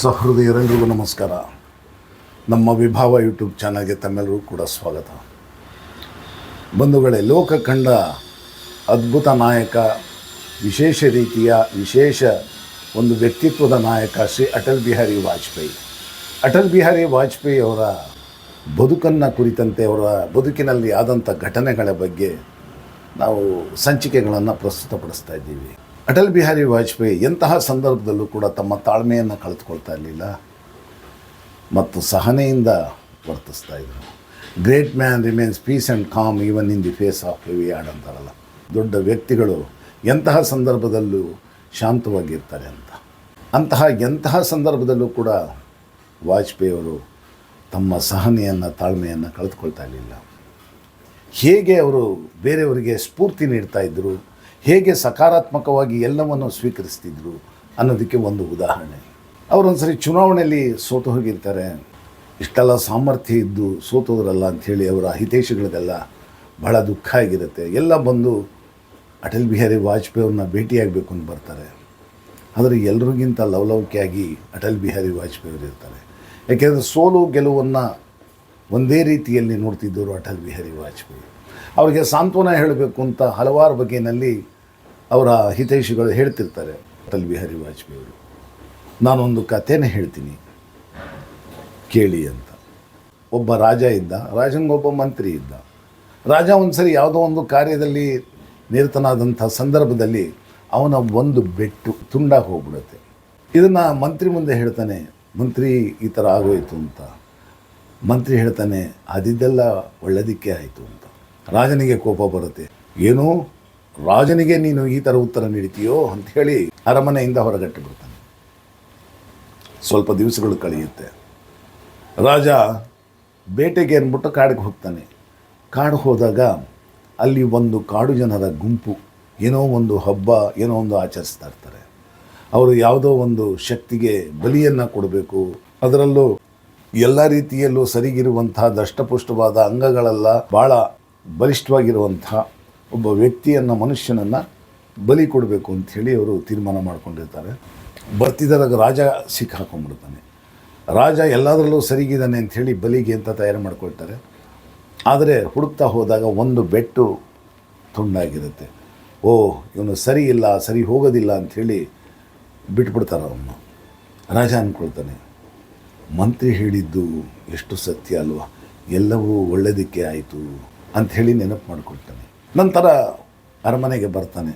ಸಹೃದಯರೆಲ್ಲರಿಗೂ ನಮಸ್ಕಾರ. ನಮ್ಮ ವಿಭಾವ ಯೂಟ್ಯೂಬ್ ಚಾನಲ್ಗೆ ತಮ್ಮೆಲ್ಲರಿಗೂ ಕೂಡ ಸ್ವಾಗತ. ಬಂಧುಗಳೇ ಲೋಕ ಕಂಡ ಅದ್ಭುತ ನಾಯಕ, ವಿಶೇಷ ರೀತಿಯ, ವಿಶೇಷ ಒಂದು ವ್ಯಕ್ತಿತ್ವದ ನಾಯಕ ಶ್ರೀ ಅಟಲ್ ಬಿಹಾರಿ ವಾಜಪೇಯಿ. ಅಟಲ್ ಬಿಹಾರಿ ವಾಜಪೇಯಿ ಅವರ ಬದುಕನ್ನು ಕುರಿತಂತೆ, ಅವರ ಬದುಕಿನಲ್ಲಿ ಆದಂಥ ಘಟನೆಗಳ ಬಗ್ಗೆ ನಾವು ಸಂಚಿಕೆಗಳನ್ನು ಪ್ರಸ್ತುತಪಡಿಸ್ತಾ ಇದ್ದೀವಿ. ಅಟಲ್ ಬಿಹಾರಿ ವಾಜಪೇಯಿ ಎಂತಹ ಸಂದರ್ಭದಲ್ಲೂ ಕೂಡ ತಮ್ಮ ತಾಳ್ಮೆಯನ್ನು ಕಳೆದುಕೊಳ್ತಾ ಇರಲಿಲ್ಲ. ಮತ್ತು ಸಹನೆಯಿಂದ ವರ್ತಿಸ್ತಾ ಇದ್ರು. Great man remains peace and calm even in the face of heavy odd ಅಂತಾರಲ್ಲ ದೊಡ್ಡ ವ್ಯಕ್ತಿಗಳು ಎಂತಹ ಸಂದರ್ಭದಲ್ಲೂ ಶಾಂತವಾಗಿರ್ತಾರೆ ಅಂತ. ಅಂತಹ ಎಂತಹ ಸಂದರ್ಭದಲ್ಲೂ ಕೂಡ ವಾಜಪೇಯಿ ಅವರು ತಮ್ಮ ಸಹನೆಯನ್ನು, ತಾಳ್ಮೆಯನ್ನು ಕಳೆದುಕೊಳ್ತಾ ಇರಲಿಲ್ಲ. ಹೇಗೆ ಅವರು ಬೇರೆಯವರಿಗೆ ಸ್ಫೂರ್ತಿ ನೀಡ್ತಾ ಇದ್ದರು ಹೇಗೆ ಸಕಾರಾತ್ಮಕವಾಗಿ ಎಲ್ಲವನ್ನು ಸ್ವೀಕರಿಸ್ತಿದ್ರು ಅನ್ನೋದಕ್ಕೆ ಒಂದು ಉದಾಹರಣೆ. ಅವರೊಂದ್ಸರಿ ಚುನಾವಣೆಯಲ್ಲಿ ಸೋತು ಹೋಗಿರ್ತಾರೆ. ಇಷ್ಟೆಲ್ಲ ಸಾಮರ್ಥ್ಯ ಇದ್ದು ಸೋತೋದ್ರಲ್ಲ ಅಂಥೇಳಿ ಅವರ ಹಿತೈಷಿಗಳಿಗೆಲ್ಲ ಬಹಳ ದುಃಖ ಆಗಿರುತ್ತೆ. ಎಲ್ಲ ಬಂದು ಅಟಲ್ ಬಿಹಾರಿ ವಾಜಪೇಯಿ ಅವ್ರನ್ನ ಭೇಟಿಯಾಗಬೇಕು ಅಂತ ಬರ್ತಾರೆ. ಆದರೆ ಎಲ್ರಿಗಿಂತ ಲವಲವಿಕೆಯಾಗಿ ಅಟಲ್ ಬಿಹಾರಿ ವಾಜಪೇಯಿ ಅವರು ಇರ್ತಾರೆ. ಯಾಕೆಂದರೆ ಸೋಲು ಗೆಲುವನ್ನು ಒಂದೇ ರೀತಿಯಲ್ಲಿ ನೋಡ್ತಿದ್ದವರು ಅಟಲ್ ಬಿಹಾರಿ ವಾಜಪೇಯಿ. ಅವರಿಗೆ ಸಾಂತ್ವನ ಹೇಳಬೇಕು ಅಂತ ಹಲವಾರು ಬಗೆಯಲ್ಲಿ ಅವರ ಹಿತೈಷಿಗಳು ಹೇಳ್ತಿರ್ತಾರೆ. ಅಟಲ್ ಬಿಹಾರಿ ವಾಜಪೇಯಿ ಅವರು. ನಾನೊಂದು ಕಥೆನೇ ಹೇಳ್ತೀನಿ. ಕೇಳಿ ಅಂತ. ಒಬ್ಬ ರಾಜ ಇದ್ದ. ರಾಜನಿಗೊಬ್ಬ ಮಂತ್ರಿ ಇದ್ದ. ರಾಜ ಒಂದು ಸರಿ ಯಾವುದೋ ಒಂದು ಕಾರ್ಯದಲ್ಲಿ ನಿರತನಾದಂಥ ಸಂದರ್ಭದಲ್ಲಿ ಅವನ ಒಂದು ಬೆಟ್ಟು ತುಂಡ ಹೋಗ್ಬಿಡುತ್ತೆ. ಇದನ್ನು ಮಂತ್ರಿ ಮುಂದೆ ಹೇಳ್ತಾನೆ, ಮಂತ್ರಿ, ಈ ಥರ ಆಗೋಯಿತು ಅಂತ. ಮಂತ್ರಿ ಹೇಳ್ತಾನೆ ಅದಿದ್ದೆಲ್ಲ ಒಳ್ಳೆದಕ್ಕೆ ಆಯಿತು ಅಂತ. ರಾಜನಿಗೆ ಕೋಪ ಬರುತ್ತೆ. ಏನು ರಾಜನಿಗೆ ನೀನು ಈ ಥರ ಉತ್ತರ ನೀಡ್ತೀಯೋ ಅಂತ ಹೇಳಿ ಅರಮನೆಯಿಂದ ಹೊರಗಟ್ಟಿ ಬಿಡ್ತಾನೆ. ಸ್ವಲ್ಪ ದಿವಸಗಳು ಕಳೆಯುತ್ತೆ. ರಾಜ ಬೇಟೆಗೆ ಅಂದ್ಬಿಟ್ಟು ಕಾಡಿಗೆ ಹೋಗ್ತಾನೆ. ಕಾಡು ಹೋದಾಗ ಅಲ್ಲಿ ಒಂದು ಕಾಡು ಜನರ ಗುಂಪು, ಏನೋ ಒಂದು ಹಬ್ಬ, ಏನೋ ಒಂದು ಆಚರಿಸ್ತಾ ಇರ್ತಾರೆ. ಅವರು ಯಾವುದೋ ಒಂದು ಶಕ್ತಿಗೆ ಬಲಿಯನ್ನು ಕೊಡಬೇಕು. ಅದರಲ್ಲೂ ಎಲ್ಲ ರೀತಿಯಲ್ಲೂ ಸರಿಗಿರುವಂತಹ ದಷ್ಟಪುಷ್ಟವಾದ ಅಂಗಗಳೆಲ್ಲ ಭಾಳ ಬಲಿಷ್ಠವಾಗಿರುವಂಥ ಒಬ್ಬ ವ್ಯಕ್ತಿಯನ್ನು, ಮನುಷ್ಯನನ್ನು ಬಲಿ ಕೊಡಬೇಕು ಅಂಥೇಳಿ ಅವರು ತೀರ್ಮಾನ ಮಾಡ್ಕೊಂಡಿರ್ತಾರೆ. ಬರ್ತಿದ್ದಾಗ ರಾಜ ಸಿಕ್ಕಾಕೊಂಡ್ಬಿಡ್ತಾನೆ ರಾಜ ಎಲ್ಲದರಲ್ಲೂ ಸರಿಗಿದ್ದಾನೆ ಅಂಥೇಳಿ ಬಲಿಗೆ ಅಂತ ತಯಾರು ಮಾಡ್ಕೊಳ್ತಾರೆ. ಆದರೆ ಹುಡುಕ್ತಾ ಹೋದಾಗ ಒಂದು ಬೆಟ್ಟು ತುಂಡಾಗಿರುತ್ತೆ. ಓ, ಇವನು ಸರಿ ಇಲ್ಲ, ಸರಿ ಹೋಗೋದಿಲ್ಲ ಅಂಥೇಳಿ ಬಿಟ್ಬಿಡ್ತಾರೆ ಅವನು. ರಾಜ ಅಂದ್ಕೊಳ್ತಾನೆ, ಮಂತ್ರಿ ಹೇಳಿದ್ದು ಎಷ್ಟು ಸತ್ಯ ಅಲ್ವಾ? ಎಲ್ಲವೂ ಒಳ್ಳೆಯದಕ್ಕೆ ಆಯಿತು. ಅಂಥೇಳಿ ನೆನಪು ಮಾಡಿಕೊಳ್ತಾನೆ. ನಂತರ ಅರಮನೆಗೆ ಬರ್ತಾನೆ.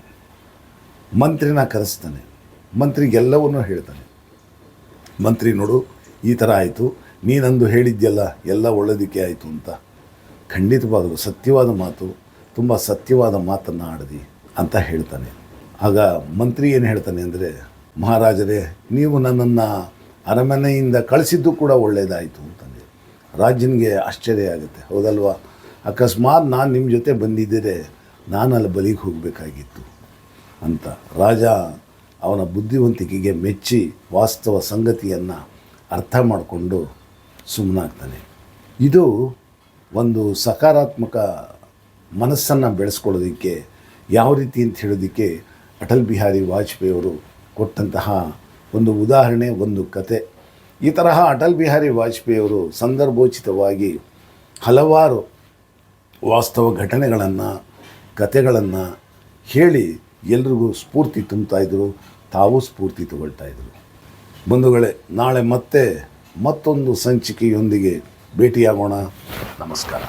ಮಂತ್ರಿನ ಕರೆಸ್ತಾನೆ. ಮಂತ್ರಿಗೆಲ್ಲವನ್ನೂ ಹೇಳ್ತಾನೆ. ಮಂತ್ರಿ ನೋಡು, ಈ ಥರ ಆಯಿತು. ನೀನಂದು ಹೇಳಿದ್ಯಲ್ಲ, ಎಲ್ಲ ಒಳ್ಳೆಯದಕ್ಕೆ ಆಯಿತು ಅಂತ. ಖಂಡಿತವಾದ ಸತ್ಯವಾದ ಮಾತು, ತುಂಬ ಸತ್ಯವಾದ ಮಾತನ್ನು ಆಡಿದಿ ಅಂತ ಹೇಳ್ತಾನೆ. ಆಗ ಮಂತ್ರಿ ಏನು ಹೇಳ್ತಾನೆ ಅಂದರೆ, ಮಹಾರಾಜರೇ, ನೀವು ನನ್ನನ್ನು ಅರಮನೆಯಿಂದ ಕಳಿಸಿದ್ದು ಕೂಡ ಒಳ್ಳೆಯದಾಯಿತು ಅಂತಂದೆ ರಾಜನಿಗೆ ಆಶ್ಚರ್ಯ ಆಗುತ್ತೆ. ಹೌದಲ್ವಾ? ಅಕಸ್ಮಾತ್ ನಾನು ನಿಮ್ಮ ಜೊತೆ ಬಂದಿದ್ದರೆ ನಾನು ಅಲ್ಲಿ ಬಲಿಗೆ ಹೋಗಬೇಕಾಗಿತ್ತು ಅಂತ. ರಾಜ ಅವನ ಬುದ್ಧಿವಂತಿಕೆಗೆ ಮೆಚ್ಚಿ ವಾಸ್ತವ ಸಂಗತಿಯನ್ನು ಅರ್ಥ ಮಾಡಿಕೊಂಡು ಸುಮ್ಮನಾಗ್ತಾನೆ ಇದು ಒಂದು ಸಕಾರಾತ್ಮಕ ಮನಸ್ಸನ್ನು ಬೆಳೆಸ್ಕೊಳ್ಳೋದಕ್ಕೆ ಯಾವ ರೀತಿ ಅಂತ ಹೇಳೋದಕ್ಕೆ ಅಟಲ್ ಬಿಹಾರಿ ವಾಜಪೇಯಿ ಅವರು ಕೊಟ್ಟಂತಹ ಒಂದು ಉದಾಹರಣೆ, ಒಂದು ಕತೆ. ಈ ತರಹ ಅಟಲ್ ಬಿಹಾರಿ ವಾಜಪೇಯಿ ಅವರು ಸಂದರ್ಭೋಚಿತವಾಗಿ ಹಲವಾರು ವಾಸ್ತವ ಘಟನೆಗಳನ್ನು, ಕತೆಗಳನ್ನು ಹೇಳಿ ಎಲ್ರಿಗೂ ಸ್ಫೂರ್ತಿ ತುಂಬ್ತಾಯಿದ್ರು ತಾವು ಸ್ಫೂರ್ತಿ ತಗೊಳ್ತಾ ಇದ್ರು. ಬಂಧುಗಳೇ, ನಾಳೆ ಮತ್ತೆ ಮತ್ತೊಂದು ಸಂಚಿಕೆಯೊಂದಿಗೆ ಭೇಟಿಯಾಗೋಣ. ನಮಸ್ಕಾರ.